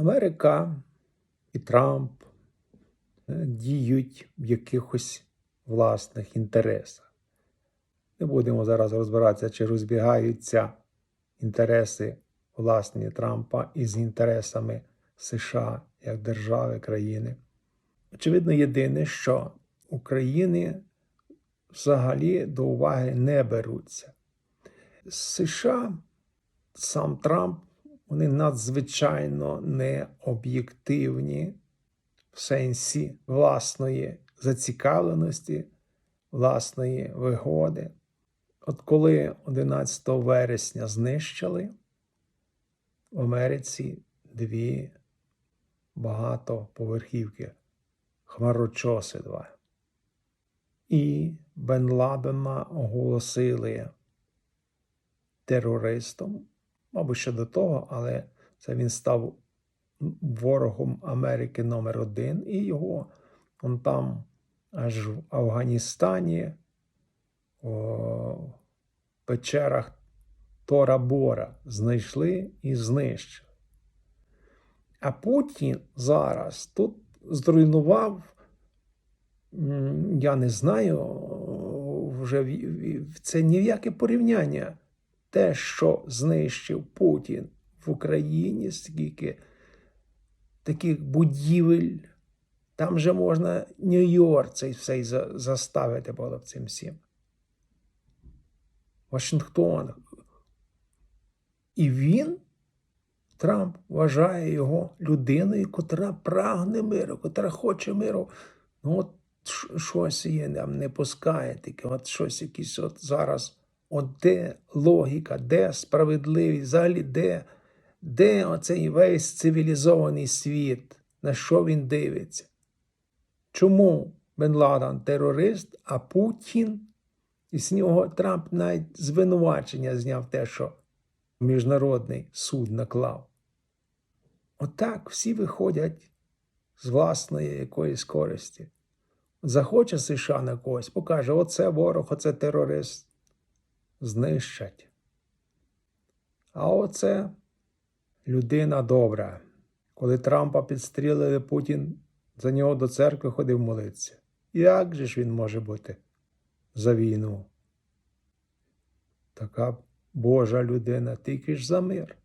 Америка і Трамп е, діють в якихось власних інтересах. Не будемо зараз розбиратися, чи розбігаються інтереси власні Трампа із інтересами США як держави, країни. Очевидно, єдине, що України взагалі до уваги не беруться. США, сам Трамп, вони надзвичайно необ'єктивні в сенсі власної зацікавленості, власної вигоди. От коли 11 вересня знищили в Америці дві багатоповерхівки, хмарочоси два. І Бен Ладена оголосили терористом, мабуть, ще до того, але це він став ворогом Америки номер один, і його он там аж в Афганістані, у печерах Тора Бора знайшли і знищили. А Путін зараз тут зруйнував, я не знаю, вже в- в- це ні в яке порівняння. Те, що знищив Путін в Україні, скільки таких будівель, там же можна Нью-Йорк цей все заставити було б цим всім. Вашингтон. І він, Трамп, вважає його людиною, котра прагне миру, котра хоче миру. Ну, от щось є, нам не пускає таке, от щось якісь от зараз. От де логіка, де справедливість, взагалі де, де оцей весь цивілізований світ, на що він дивиться? Чому Бен Ладен терорист, а Путін і з нього Трамп навіть звинувачення зняв те, що міжнародний суд наклав. Отак всі виходять з власної якоїсь користі. Захоче США на когось, покаже: оце ворог, оце терорист. Знищать. А оце людина добра. Коли Трампа підстрілили, Путін за нього до церкви ходив молитися. Як же ж він може бути за війну? Така Божа людина, тільки ж за мир.